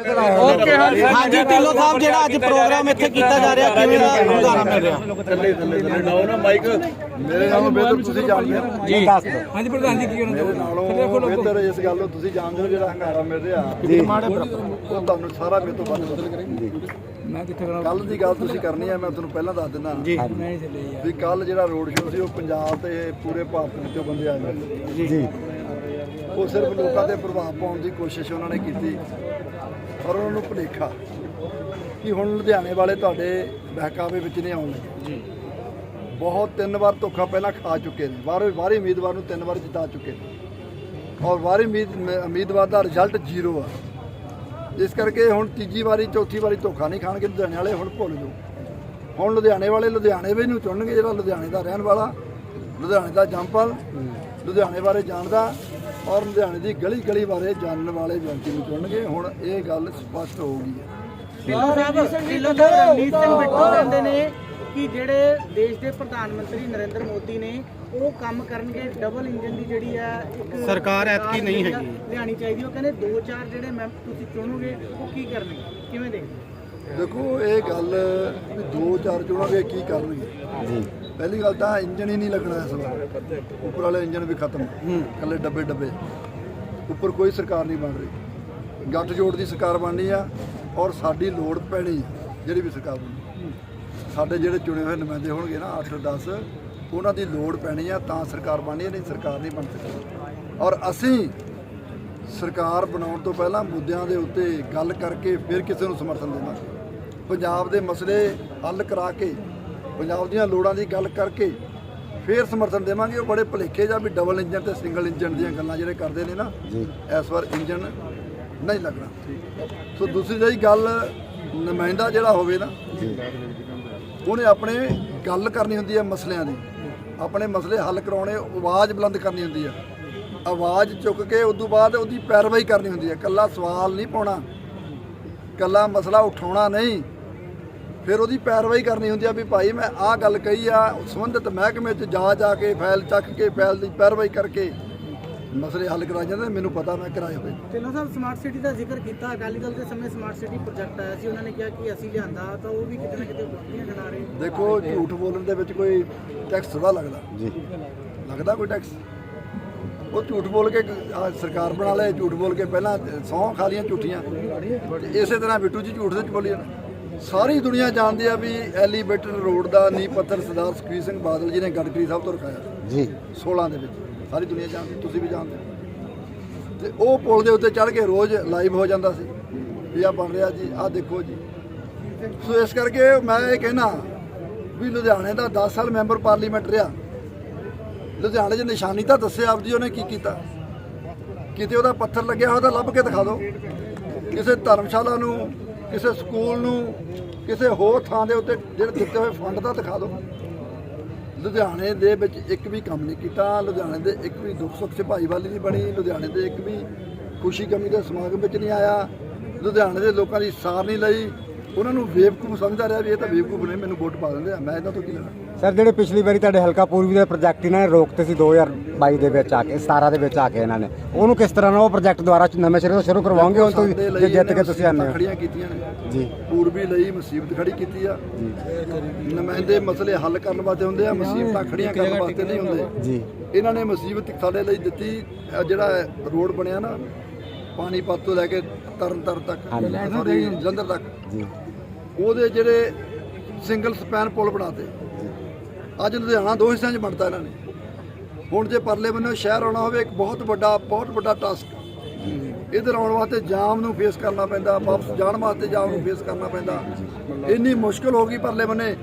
Okay ਹਾਂਜੀ ਢਿੱਲੋਂ ਸਾਹਿਬ ਜਿਹੜਾ ਅੱਜ ਪ੍ਰੋਗਰਾਮ ਇੱਥੇ ਕੀਤਾ ਜਾ ਰਿਹਾ ਕਿਵੇਂ ਦਾ ਹੁੰਗਾਰਾ ਮਿਲ ਰਿਹਾ? ਥੱਲੇ ਥੱਲੇ ਥੱਲੇ ਡਾਓ ਨਾ ਮਾਈਕ। ਮੇਰੇ ਨਾਲੋਂ ਬਿਹਤਰ ਤੁਸੀਂ ਜਾਣਦੇ ਹੋ। ਜੀ ਹਾਂਜੀ ਪ੍ਰਧਾਨ ਜੀ ਕੀ ਕਹਿਣਾ ਮੇਰੇ ਨਾਲੋਂ ਬਿਹਤਰ ਇਸ ਗੱਲ ਨੂੰ ਤੁਸੀਂ ਜਾਣਦੇ ਹੋ ਜਿਹੜਾ ਹੰਗਾਰਾ ਮਿਲ ਰਿਹਾ। ਜੀ। ਉਹ ਤੁਹਾਨੂੰ ਸਾਰਾ ਮੇਰੇ ਤੋਂ ਵੱਧ ਮੈਂ ਕਿੱਥੇ ਕਰਾਂ? ਕੱਲ ਦੀ ਗੱਲ ਤੁਸੀਂ ਕਰਨੀ ਹੈ ਮੈਂ ਤੁਹਾਨੂੰ ਪਹਿਲਾਂ ਦੱਸ ਦਿੰਦਾ। ਜੀ। ਵੀ ਕੱਲ ਜਿਹੜਾ ਰੋਡ ਸ਼ੋਅ ਸੀ ਉਹ ਪੰਜਾਬ ਤੇ ਪੂਰੇ ਭਾਰਤ ਵਿੱਚੋਂ ਬੰਦੇ ਆਏ। ਜੀ। ਉਹ ਸਿਰਫ ਲੋਕਾਂ ਤੇ ਪ੍ਰਭਾਵ ਪਾਉਣ ਦੀ ਕੋਸ਼ਿਸ਼ ਉਹਨਾਂ ਨੇ ਕੀਤੀ। ਪਰ ਉਹਨਾਂ ਨੂੰ ਭੁਲੇਖਾ ਕਿ ਹੁਣ ਲੁਧਿਆਣੇ ਵਾਲੇ ਤੁਹਾਡੇ ਬਹਿਕਾਵੇ ਵਿੱਚ ਨਹੀਂ ਆਉਣ ਲੱਗੇ। ਜੀ। ਬਹੁਤ ਤਿੰਨ ਵਾਰ ਧੋਖਾ ਪਹਿਲਾਂ ਖਾ ਚੁੱਕੇ ਨੇ ਵਾਰ ਵਾਰੀ ਉਮੀਦਵਾਰ ਨੂੰ ਤਿੰਨ ਵਾਰ ਜਿਤਾ ਚੁੱਕੇ ਨੇ। ਔਰ ਵਾਰੀ ਉਮੀਦਵਾਰ ਦਾ ਰਿਜ਼ਲਟ ਜ਼ੀਰੋ ਆ। ਇਸ ਕਰਕੇ ਹੁਣ ਤੀਜੀ ਵਾਰੀ ਚੌਥੀ ਵਾਰੀ ਧੋਖਾ ਨਹੀਂ ਖਾਣਗੇ ਲੁਧਿਆਣੇ ਵਾਲੇ ਹੁਣ ਭੁੱਲ ਜਾਓ। ਹੁਣ ਲੁਧਿਆਣੇ ਵਾਲੇ ਲੁਧਿਆਣੇ ਵੀ ਨੂੰ ਚੁਣਨਗੇ ਜਿਹੜਾ ਲੁਧਿਆਣੇ ਦਾ ਰਹਿਣ ਵਾਲਾ। ਲੁਧਿਆਣੇ ਦਾ ਜੰਪਲ ਲੁਧਿਆਣੇ ਬਾਰੇ ਜਾਣਦਾ ਔਰ ਲੁਧਿਆਣੇ ਦੀ ਗਲੀ ਗਲੀ ਬਾਰੇ ਜਾਣਨ ਵਾਲੇ ਵਿਅਕਤੀ ਨੂੰ ਚੁਣਨਗੇ। ਹੁਣ ਇਹ ਗੱਲ ਸਪਸ਼ਟ ਹੋ ਗਈ ਹੈ। ਢਿੱਲੋਂ ਸਾਹਿਬ ਢਿੱਲੋਂ ਸਾਹਿਬ ਰਣਜੀਤ ਸਿੰਘ ਬਿੱਟੂ ਕਹਿੰਦੇ ਨੇ ਕਿ ਜਿਹੜੇ ਦੇਸ਼ ਦੇ ਪ੍ਰਧਾਨ ਮੰਤਰੀ ਨਰਿੰਦਰ ਮੋਦੀ ਨੇ ਉਹ ਕੰਮ ਕਰਨਗੇ ਡਬਲ ਇੰਜਨ ਦੀ ਜਿਹੜੀ ਹੈ ਇੱਕ ਸਰਕਾਰ ਐਤਕੀ ਨਹੀਂ ਹੈਗੀ। ਲਿਆਣੀ ਚਾਹੀਦੀ ਉਹ ਕਹਿੰਦੇ ਦੋ ਚਾਰ ਜਿਹੜੇ ਮੈਂ ਤੁਸੀਂ ਚੁਣੋਗੇ ਉਹ ਕੀ ਕਰਨਗੇ? ਕਿਵੇਂ ਦੇਖਦੇ? ਦੇਖੋ ਇਹ ਗੱਲ ਦੋ ਚਾਰ ਚੁਣਾਂਗੇ ਕੀ ਕਰਨਗੇ? ਜੀ। ਪਹਿਲੀ ਗੱਲ ਤਾਂ ਇੰਜਨ ਹੀ ਨਹੀਂ ਲੱਗਣਾ ਇਸ ਵਾਰ। ਉੱਪਰ ਵਾਲੇ ਇੰਜਨ ਵੀ ਖਤਮ। ਕੱਲੇ ਡੱਬੇ ਡੱਬੇ। ਉੱਪਰ ਕੋਈ ਸਰਕਾਰ ਨਹੀਂ ਬਣ ਰਹੀ। ਗੱਠ ਜੋੜ ਦੀ ਸਰਕਾਰ ਬਣਨੀ ਆ ਔਰ ਸਾਡੀ ਲੋੜ ਪੈਣੀ ਜਿਹੜੀ ਵੀ ਸਰਕਾਰ ਬਣੀ ਸਾਡੇ ਜਿਹੜੇ ਚੁਣੇ ਹੋਏ ਨੁਮਾਇੰਦੇ ਹੋਣਗੇ ਨਾ 8 10 ਉਹਨਾਂ ਦੀ ਲੋੜ ਪੈਣੀ ਆ ਤਾਂ ਸਰਕਾਰ ਬਣਨੀ ਨਹੀਂ ਸਰਕਾਰ ਨਹੀਂ ਬਣ ਸਕਦੀ। ਔਰ ਅਸੀਂ ਸਰਕਾਰ ਬਣਾਉਣ ਤੋਂ ਪਹਿਲਾਂ ਮੁੱਦਿਆਂ ਦੇ ਉੱਤੇ ਗੱਲ ਕਰਕੇ ਫਿਰ ਕਿਸੇ ਨੂੰ ਸਮਰਥਨ ਦੇਵਾਂਗੇ। ਪੰਜਾਬ ਦੇ ਮਸਲੇ ਹੱਲ ਕਰਾ ਕੇ ਪੰਜਾਬ ਦੀਆਂ ਲੋੜਾਂ ਦੀ ਗੱਲ ਕਰਕੇ ਫਿਰ ਸਮਰਥਨ ਦੇਵਾਂਗੇ। ਉਹ ਬੜੇ ਭਲੇਖੇ ਜਾਂ ਵੀ ਡਬਲ ਇੰਜਨ ਤੇ ਸਿੰਗਲ ਇੰਜਨ ਦੀਆਂ ਗੱਲਾਂ ਜਿਹੜੇ ਕਰਦੇ ਨੇ ਨਾ ਜੀ। ਇਸ ਵਾਰ ਇੰਜਨ ਨਹੀਂ ਲੱਗਣਾ। ਸੋ ਦੂਸਰੀ ਜਿਹੜੀ ਗੱਲ ਨੁਮਾਇੰਦਾ ਜਿਹੜਾ ਹੋਵੇ ਨਾ ਉਹਨੇ ਆਪਣੇ ਗੱਲ ਕਰਨੀ ਹੁੰਦੀ ਹੈ ਮਸਲਿਆਂ ਦੀ। ਆਪਣੇ ਮਸਲੇ ਹੱਲ ਕਰਾਉਣੇ ਆਵਾਜ਼ ਬੁਲੰਦ ਕਰਨੀ ਹੁੰਦੀ ਹੈ। ਆਵਾਜ਼ ਚੁੱਕ ਕੇ ਉਸ ਤੋਂ ਬਾਅਦ ਉਹਦੀ ਪੈਰਵਾਈ ਕਰਨੀ ਹੁੰਦੀ ਹੈ। ਕੱਲਾ ਸਵਾਲ ਨਹੀਂ ਪਾਉਣਾ ਕੱਲਾ ਮਸਲਾ ਉਠਾਉਣਾ ਨਹੀਂ। ਫਿਰ ਉਹਦੀ ਪੈਰਵਾਈ ਕਰਨੀ ਹੁੰਦੀ ਆ ਵੀ ਭਾਈ ਮੈਂ ਆਹ ਗੱਲ ਕਹੀ ਆ ਸੰਬੰਧਿਤ ਮਹਿਕਮੇ 'ਚ ਜਾ ਜਾ ਕੇ ਫਾਈਲ ਚੱਕ ਕੇ ਫਾਈਲ ਦੀ ਪੈਰਵਾਈ ਕਰਕੇ ਮਸਲੇ ਹੱਲ ਕਰਾਏ ਜਾਂਦੇ ਮੈਨੂੰ ਪਤਾ ਮੈਂ ਕਰਾਏ ਹੋਏ। ਢਿੱਲੋਂ ਸਾਹਿਬ ਸਮਾਰਟ ਸਿਟੀ ਦਾ ਜ਼ਿਕਰ ਕੀਤਾ ਅਕਾਲੀ ਦਲ ਦੇ ਸਮੇਂ ਸਮਾਰਟ ਸਿਟੀ ਪ੍ਰੋਜੈਕਟ ਆਇਆ ਸੀ ਉਹਨਾਂ ਨੇ ਕਿਹਾ ਕਿ ਅਸੀਂ ਲਿਆਂਦਾ ਤਾਂ ਉਹ ਵੀ ਕਿਤੇ ਨਾ ਕਿਤੇ ਗਲਤੀਆਂ ਗਿਣਾ ਰਹੇ ਦੇਖੋ ਝੂਠ ਬੋਲਣ ਦੇ ਵਿੱਚ ਕੋਈ ਟੈਕਸ ਥੋੜਾ ਲੱਗਦਾ। ਜੀ। ਲੱਗਦਾ ਕੋਈ ਟੈਕਸ ਉਹ ਝੂਠ ਬੋਲ ਕੇ ਸਰਕਾਰ ਬਣਾ ਲਏ ਝੂਠ ਬੋਲ ਕੇ ਪਹਿਲਾਂ ਸੌਂ ਖਾ ਲੀਆਂ ਝੂਠੀਆਂ। ਇਸੇ ਤਰ੍ਹਾਂ ਬਿੱਟੂ ਜੀ ਝੂਠ ਦੇ ਚ ਬੋਲੀ ਜਾਣ ਸਾਰੀ ਦੁਨੀਆ ਜਾਣਦੀ ਆ ਵੀ ਐਲੀਵੇਟਰ ਰੋਡ ਦਾ ਨੀਂਹ ਪੱਥਰ ਸਰਦਾਰ ਸੁਖਬੀਰ ਸਿੰਘ ਬਾਦਲ ਜੀ ਨੇ ਗੜਕਰੀ ਸਾਹਿਬ ਤੋਂ ਰਖਾਇਆ ਜੀ। 16 ਦੇ ਵਿੱਚ। ਸਾਰੀ ਦੁਨੀਆ ਜਾਣਦੀ ਤੁਸੀਂ ਵੀ ਜਾਣਦੇ ਹੋ। ਤੇ ਉਹ ਪੁਲ ਦੇ ਉੱਤੇ ਚੜ੍ਹ ਕੇ ਰੋਜ਼ ਲਾਈਵ ਹੋ ਜਾਂਦਾ ਸੀ। ਵੀ ਆ ਬਣ ਰਿਹਾ ਜੀ ਆ ਦੇਖੋ ਜੀ। ਸੋ ਇਸ ਕਰਕੇ ਮੈਂ ਇਹ ਕਹਿਣਾ ਵੀ ਲੁਧਿਆਣੇ ਦਾ 10 ਸਾਲ ਮੈਂਬਰ ਪਾਰਲੀਮੈਂਟ ਰਿਹਾ। ਲੁਧਿਆਣੇ 'ਚ ਨਿਸ਼ਾਨੀ ਤਾਂ ਦੱਸਿਆ ਆਪ ਜੀ ਉਹਨੇ ਕੀ ਕੀਤਾ। ਕਿਤੇ ਉਹਦਾ ਪੱਥਰ ਲੱਗਿਆ ਹੋਇਆ ਤਾਂ ਲੱਭ ਕੇ ਦਿਖਾ ਦਿਓ। ਕਿਸੇ ਧਰਮਸ਼ਾਲਾ ਨੂੰ ਕਿਸੇ ਸਕੂਲ ਨੂੰ ਕਿਸੇ ਹੋਰ ਥਾਂ ਦੇ ਉੱਤੇ ਜਿਹੜੇ ਦਿੱਤੇ ਹੋਏ ਫੰਡ ਦਾ ਦਿਖਾ ਦਿਓ। ਲੁਧਿਆਣੇ ਦੇ ਵਿੱਚ ਇੱਕ ਵੀ ਕੰਮ ਨਹੀਂ ਕੀਤਾ, ਲੁਧਿਆਣੇ ਦੇ ਇੱਕ ਵੀ ਦੁੱਖ ਸੁੱਖ 'ਚ ਭਾਈਵਾਲੀ ਨਹੀਂ ਬਣੀ, ਲੁਧਿਆਣੇ ਦੇ ਇੱਕ ਵੀ ਖੁਸ਼ੀ ਕਮੀ ਦੇ ਸਮਾਗਮ ਵਿੱਚ ਨਹੀਂ ਆਇਆ। ਲੁਧਿਆਣੇ ਦੇ ਲੋਕਾਂ ਦੀ ਸਾਰ ਨਹੀਂ ਲਈ। ਉਹਨਾਂ ਨੂੰ ਬੇਵਕੂਫ ਸਮਝਦਾ ਰਿਹਾ ਵੀ ਇਹ ਤਾਂ ਬੇਵਕੂਫ ਨੇ ਮੈਨੂੰ ਵੋਟ ਪਾ ਦਿੰਦੇ ਆ। ਮੈਂ ਇਹਨਾਂ ਤੋਂ ਕੀ ਲੈਣਾ? ਸਰ ਜਿਹੜੇ ਪਿਛਲੀ ਵਾਰੀ ਤੁਹਾਡੇ ਹਲਕਾ ਪੂਰਬੀ ਦੇ ਪ੍ਰੋਜੈਕਟ ਇਹਨਾਂ ਨੇ ਰੋਕਤੇ ਸੀ 2022 ਦੇ ਵਿੱਚ ਆ ਕੇ 17 ਦੇ ਵਿੱਚ ਆ ਕੇ ਇਹਨਾਂ ਨੇ। ਉਹਨੂੰ ਕਿਸ ਤਰ੍ਹਾਂ ਨਾਲ ਉਹ ਪ੍ਰੋਜੈਕਟ ਦੁਬਾਰਾ ਨਵੇਂ ਸਿਰੇ ਤੋਂ ਸ਼ੁਰੂ ਕਰਵਾਓਗੇ ਹੁਣ ਤੋਂ ਜੇ ਜਿੱਤ ਕੇ ਤੁਸੀਂ ਆਨੇ ਖੜੀਆਂ ਕੀਤੀਆਂ ਨੇ। ਜੀ। ਪੂਰਬੀ ਲਈ ਮੁਸੀਬਤ ਖੜੀ ਕੀਤੀ ਆ। ਨੁਮਾਇੰਦੇ ਮਸਲੇ ਹੱਲ ਕਰਨ ਵਾਸਤੇ ਹੁੰਦੇ ਆ ਮੁਸੀਬਤਾਂ ਖੜੀਆਂ ਕਰਨ ਵਾਸਤੇ ਨਹੀਂ ਹੁੰਦੇ। ਜੀ। ਇਹਨਾਂ ਨੇ ਮੁਸੀਬਤ ਸਾਡੇ ਲਈ ਦਿੱਤੀ ਜਿਹੜਾ ਰੋਡ ਬਣਿਆ ਨਾ ਪਾਣੀਪਤ ਤੋਂ ਲੈ ਕੇ ਤਰਨਤਾਰਨ ਤੱਕ ਸੌਰੀ ਜਲੰਧਰ ਤੱਕ। ਜੀ। ਉਹਦੇ ਜਿਹੜੇ ਸਿੰਗਲ ਸਪੈਨ ਪੁਲ ਬਣਾਤੇ। ਅੱਜ ਲੁਧਿਆਣਾ ਦੋ ਹਿੱਸਿਆਂ 'ਚ ਵੰਡਤਾ ਇਹਨਾਂ ਨੇ। ਹੁਣ ਜੇ ਪਰਲੇ ਬੰਨੇ ਸ਼ਹਿਰ ਆਉਣਾ ਹੋਵੇ ਇੱਕ ਬਹੁਤ ਵੱਡਾ ਬਹੁਤ ਵੱਡਾ ਟਾਸਕ ਇਧਰ ਆਉਣ ਵਾਸਤੇ ਜਾਮ ਨੂੰ ਫੇਸ ਕਰਨਾ ਪੈਂਦਾ ਵਾਪਸ ਜਾਣ ਵਾਸਤੇ ਜਾਮ ਨੂੰ ਫੇਸ ਕਰਨਾ ਪੈਂਦਾ। ਇੰਨੀ ਮੁਸ਼ਕਲ ਹੋ ਗਈ ਪਰਲੇ ਬੰਨੇ।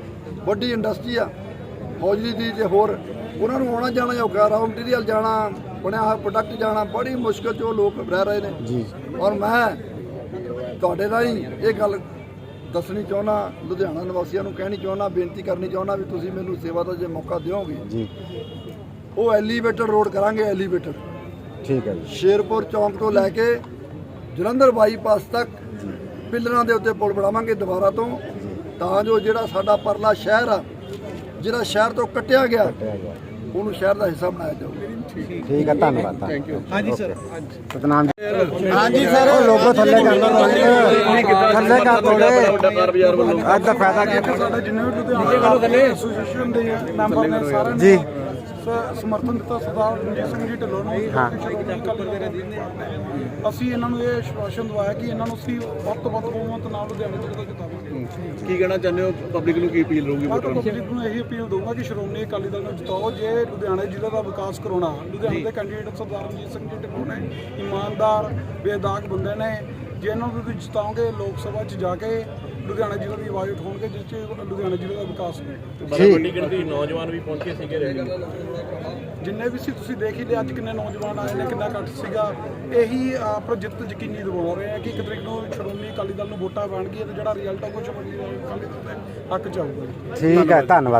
ਵੱਡੀ ਇੰਡਸਟਰੀ ਆ। ਹੌਜਰੀ ਦੀ ਤੇ ਹੋਰ ਉਹਨਾਂ ਨੂੰ ਆਉਣਾ ਜਾਣਾ ਔਖਾ ਰਾਉ ਮਟੀਰੀਅਲ ਜਾਣਾ। ਬਣਿਆ ਹੋਇਆ ਪ੍ਰੋਡਕਟ ਜਾਣਾ ਬੜੀ ਮੁਸ਼ਕਲ 'ਚ ਲੋਕ ਰਹਿ ਰਹੇ ਨੇ। ਜੀ। ਔਰ ਮੈਂ ਤੁਹਾਡੇ ਰਾਹੀਂ ਇਹ ਗੱਲ ਦੱਸਣੀ ਚਾਹੁੰਦਾ ਲੁਧਿਆਣਾ ਨਿਵਾਸੀਆਂ ਨੂੰ ਕਹਿਣੀ ਚਾਹੁੰਦਾ ਬੇਨਤੀ ਕਰਨੀ ਚਾਹੁੰਦਾ ਵੀ ਤੁਸੀਂ ਮੈਨੂੰ ਸੇਵਾ ਦਾ ਜੇ ਮੌਕਾ ਦਿਓਗੇ। ਜੀ। ਉਹ ਐਲੀਵੇਟਰ ਰੋਡ ਕਰਾਂਗੇ ਐਲੀਵੇਟਰ ਠੀਕ ਹੈ ਜੀ। ਸ਼ੇਰਪੁਰ ਚੌਂਕ ਤੋਂ ਲੈ ਕੇ ਜਲੰਧਰ ਬਾਈਪਾਸ ਤੱਕ ਪਿੱਲਰਾਂ ਦੇ ਉੱਤੇ ਪੁਲ ਬਣਾਵਾਂਗੇ ਦੁਬਾਰਾ ਤੋਂ। ਤਾਂ ਜੋ ਜਿਹੜਾ ਸਾਡਾ ਪਰਲਾ ਸ਼ਹਿਰ ਆ ਜਿਹੜਾ ਸ਼ਹਿਰ ਤੋਂ ਕੱਟਿਆ ਗਿਆ। ਉਹਨੂੰ ਸ਼ਹਿਰ ਦਾ ਹਿੱਸਾ ਬਣਾਇਆ ਜਾਊਗਾ। ਠੀਕ ਹੈ ਧੰਨਵਾਦ ਥੈਂਕ ਯੂ ਹਾਂਜੀ ਸਰ ਸਤਨਾਮ ਜੀ। ਹਾਂਜੀ ਸਰ ਲੋਗੋ ਥੱਲੇ ਕਰ ਲਓ ਥੱਲੇ ਕਰ ਥੋੜੇ ਅੱਜ ਦਾ ਫਾਇਦਾ ਕੀ ਸਾਡੇ ਜਿੰਨੇ ਵੀ ਲੁਧਿਆਣਾ ਐਸੋਸੀਏਸ਼ਨ ਦੇ ਮੈਂਬਰ ਨੇ ਸਾਰਿਆਂ ਜੀ। ਸਮਰਥਨ ਦਿੱਤਾ ਸਰਦਾਰ ਰਣਜੀਤ ਸਿੰਘ ਜੀ ਢਿੱਲੋਂ ਨੂੰ ਦੇ ਅਸੀਂ ਇਹਨਾਂ ਨੂੰ ਇਹ ਆਸ਼ਵਾਸਨ ਦਵਾਇਆ ਕਿ ਇਹਨਾਂ ਨੂੰ ਅਸੀਂ ਵੱਧ ਤੋਂ ਵੱਧ ਬਹੁਮਤ ਨਾਲ ਲੁਧਿਆਣਾ ਤੋਂ ਜਿਤਾਵਾਂਗੇ ਕੀ ਕਹਿਣਾ ਚਾਹੁੰਦੇ ਹੋ? ਪਬਲਿਕ ਨੂੰ ਕੀ ਅਪੀਲ ਰਹੂਗੀ ਮੈਂ ਤਾਂ ਪਬਲਿਕ ਨੂੰ? ਇਹੀ ਅਪੀਲ ਦਊਂਗਾ ਕਿ ਸ਼੍ਰੋਮਣੀ ਅਕਾਲੀ ਦਲ ਨੂੰ ਜਿਤਾਓ। ਜੇ ਲੁਧਿਆਣਾ ਜ਼ਿਲ੍ਹੇ ਦਾ ਵਿਕਾਸ ਕਰਾਉਣਾ ਲੁਧਿਆਣਾ ਦੇ ਕੈਂਡੀਡੇਟ ਸਰਦਾਰ ਰਣਜੀਤ ਸਿੰਘ ਜੀ ਢਿੱਲੋਂ ਨੇ ਇਮਾਨਦਾਰ ਬੇਦਾਗ ਬੰਦੇ ਨੇ। ਜੇ ਇਹਨਾਂ ਨੂੰ ਤੁਸੀਂ ਜਿਤਾਓਗੇ ਲੋਕ ਸਭਾ 'ਚ ਜਾ ਕੇ ਲੁਧਿਆਣਾ ਜ਼ਿਲ੍ਹੇ ਦੀ ਆਵਾਜ਼ ਉਠਾਉਣਗੇ ਜਿਸ 'ਚ ਲੁਧਿਆਣਾ ਜ਼ਿਲ੍ਹੇ ਦਾ ਵਿਕਾਸ ਹੋਵੇ ਬੜਾ ਵੱਡੀ ਗਿਣਤੀ ਨੌਜਵਾਨ ਵੀ ਪਹੁੰਚੇ ਸੀਗੇ ਰੈਲੀ ਜਿੰਨੇ ਵੀ ਸੀ ਤੁਸੀਂ ਦੇਖ ਹੀ ਲਿਆ ਅੱਜ ਕਿੰਨੇ ਨੌਜਵਾਨ ਆਏ ਨੇ ਕਿੰਨਾ ਘੱਟ ਸੀਗਾ। ਇਹੀ ਆਪਰ ਜਿੱਤ ਯਕੀਨੀ ਦਿਵਾ ਰਹੇ ਆ ਕਿ ਇੱਕ ਤਰੀਕ ਨੂੰ ਸ਼੍ਰੋਮਣੀ ਅਕਾਲੀ ਦਲ ਨੂੰ ਵੋਟਾਂ ਪੈਣਗੀਆਂ ਤੇ ਜਿਹੜਾ ਰਿਜ਼ਲਟ ਆ ਕੁਝ ਬਣੀ ਅਕਾਲੀ ਦਲ ਦੇ ਹੱਕ ਚ ਆਊਗਾ ਠੀਕ ਹੈ ਧੰਨਵਾਦ।